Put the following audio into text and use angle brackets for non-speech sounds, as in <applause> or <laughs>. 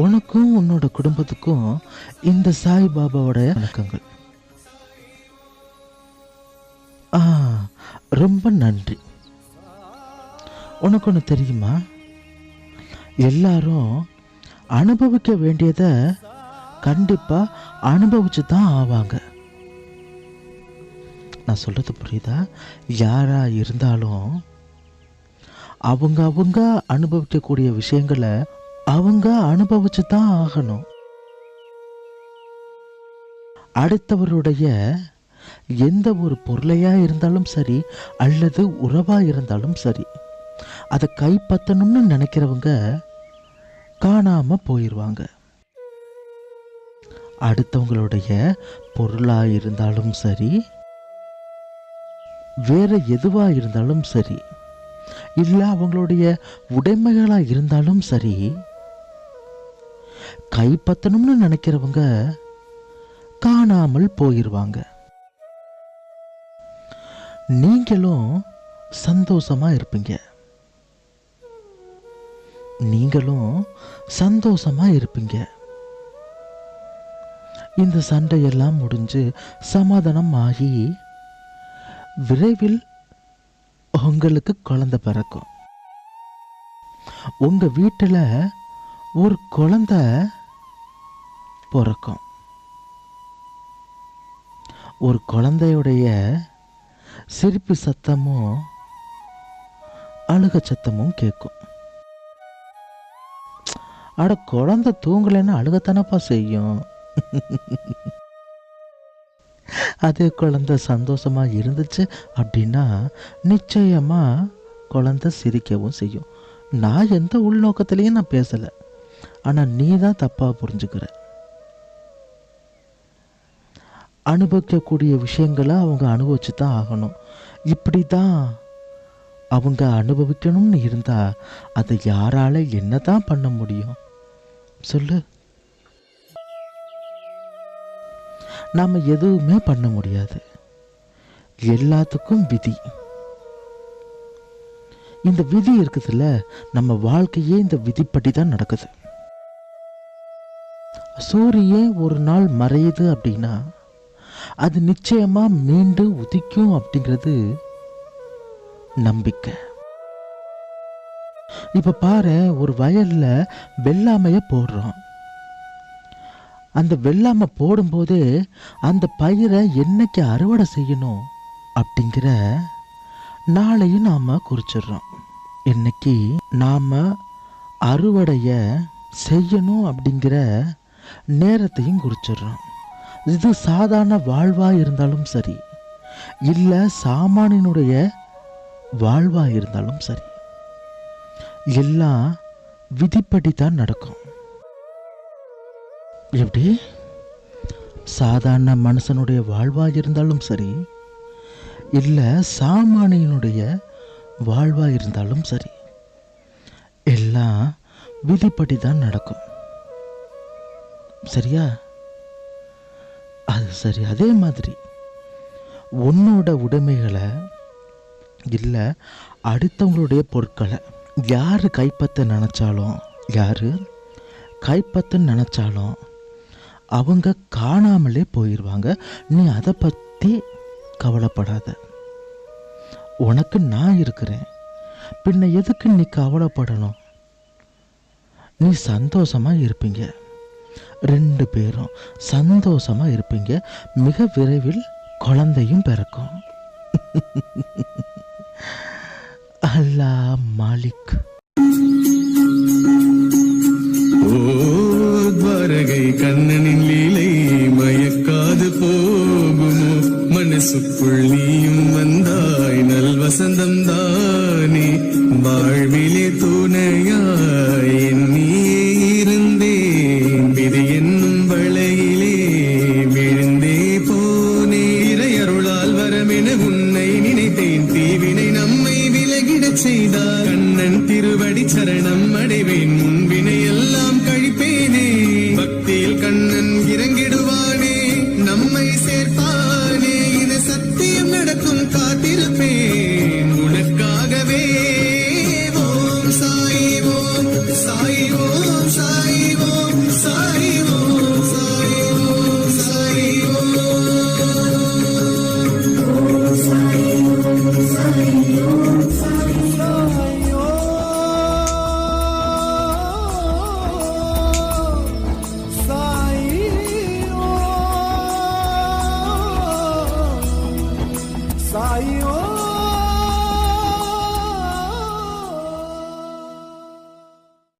உனக்கும் உன்னோட குடும்பத்துக்கும் இந்த சாய் பாபாவோட வணக்கங்கள். ஆ ரொம்ப நன்றி. உனக்கு ஒன்று தெரியுமா? எல்லாரும் அனுபவிக்க வேண்டியதை கண்டிப்பாக அனுபவிச்சு தான் ஆவாங்க. நான் சொல்கிறது புரியுதா? யாராக இருந்தாலும் அவங்க அவங்க அனுபவிக்கக்கூடிய விஷயங்களை அவங்க அனுபவிச்சு தான் ஆகணும். அடுத்தவருடைய எந்த ஒரு பொருளையா இருந்தாலும் சரி அல்லது உறவா இருந்தாலும் சரி அதை கைப்பற்றணும்னு நினைக்கிறவங்க காணாம போயிடுவாங்க அடுத்தவங்களுடைய பொருளா இருந்தாலும் சரி வேற எதுவா இருந்தாலும் சரி இல்லை அவங்களுடைய உடைமைகளாக இருந்தாலும் சரி கைப்பற்றணும்னு நினைக்கிறவங்க காணாமல் போயிடுவாங்க நீங்களும் சந்தோஷமா இருப்பீங்க. நீங்களும் சந்தோஷமா இருப்பீங்க. இந்த சண்டையெல்லாம் முடிஞ்சு சமாதானம் ஆகி விரைவில் உங்களுக்கு குழந்தை பிறக்கும். உங்க வீட்டில் ஒரு குழந்த பிறக்கும். ஒரு குழந்தையுடைய சிரிப்பு சத்தமும் அழுக சத்தமும் கேட்கும். அட குழந்தை தூங்கலைன்னா அழுகத்தானப்பா செய்யும்? அதே குழந்தை சந்தோஷமாக இருந்துச்சு அப்படின்னா நிச்சயமாக குழந்தை சிரிக்கவும் செய்யும். நான் எந்த உள்நோக்கத்திலையும் நான் பேசலை. ஆனால் நீ தான் தப்பாக புரிஞ்சுக்கிற. அனுபவிக்கக்கூடிய விஷயங்களை அவங்க அனுபவிச்சு தான் ஆகணும். இப்படி தான் அவங்க அனுபவிக்கணும்னு இருந்தா அதை யாரால என்ன தான் பண்ண முடியும்? சொல்லு. நாம் எதுவுமே பண்ண முடியாது. எல்லாத்துக்கும் விதி. இந்த விதி இருக்குதுல்ல நம்ம வாழ்க்கையே இந்த விதிப்படி தான் நடக்குது. சூரியன் ஒரு நாள் மறையுது அப்படின்னா அது நிச்சயமாக மீண்டும் உதிக்கும் அப்படிங்கிறது நம்பிக்கை. இப்போ பாரு ஒரு வயலில் வெள்ளாமையை போடுறோம். அந்த வெள்ளாமை போடும்போதே அந்த பயிரை என்னைக்கு அறுவடை செய்யணும் அப்படிங்கிற நாளையும் நாம் குறிச்சிடுறோம். என்னைக்கு நாம் அறுவடையை செய்யணும் அப்படிங்கிற நேரத்தையும் குறிச்சிடுறோம் இது சாதாரண வாழ்வா இருந்தாலும் சரி இல்லை சாமானியனுடைய வாழ்வா இருந்தாலும் சரி எல்லாம் விதிப்படி தான் நடக்கும். எப்படி? சாதாரண மனுஷனுடைய வாழ்வா இருந்தாலும் சரி இல்லை சாமானியனுடைய வாழ்வா இருந்தாலும் சரி எல்லாம் விதிப்படி தான் நடக்கும். சரியா? அது சரி அதே மாதிரி. உன்னோட உடைமைகளை இல்லை அடுத்தவங்களுடைய பொருட்களை யார் கைப்பற்ற நினச்சாலும் யார் கைப்பற்ற நினச்சாலும் அவங்க காணாமலே போயிடுவாங்க நீ அதை பற்றி கவலைப்படாத. உனக்கு நான் இருக்கிறேன். பின்ன எதுக்கு நீ கவலைப்படணும்? நீ சந்தோஷமாக இருப்பீங்க. ரெண்டு பேரும் சந்தோஷமா இருப்பீங்க. மிக விரைவில் குழந்தையும் பிறக்கும். <laughs> அல்லாஹ் மாலிக். ஓ கண்ணனின் லீலை மயக்காது போகுமோ? மனசுக்குள் நீயும் வந்தாய் நல் வசந்தம் தானே? வாழ்விலே துணையாய்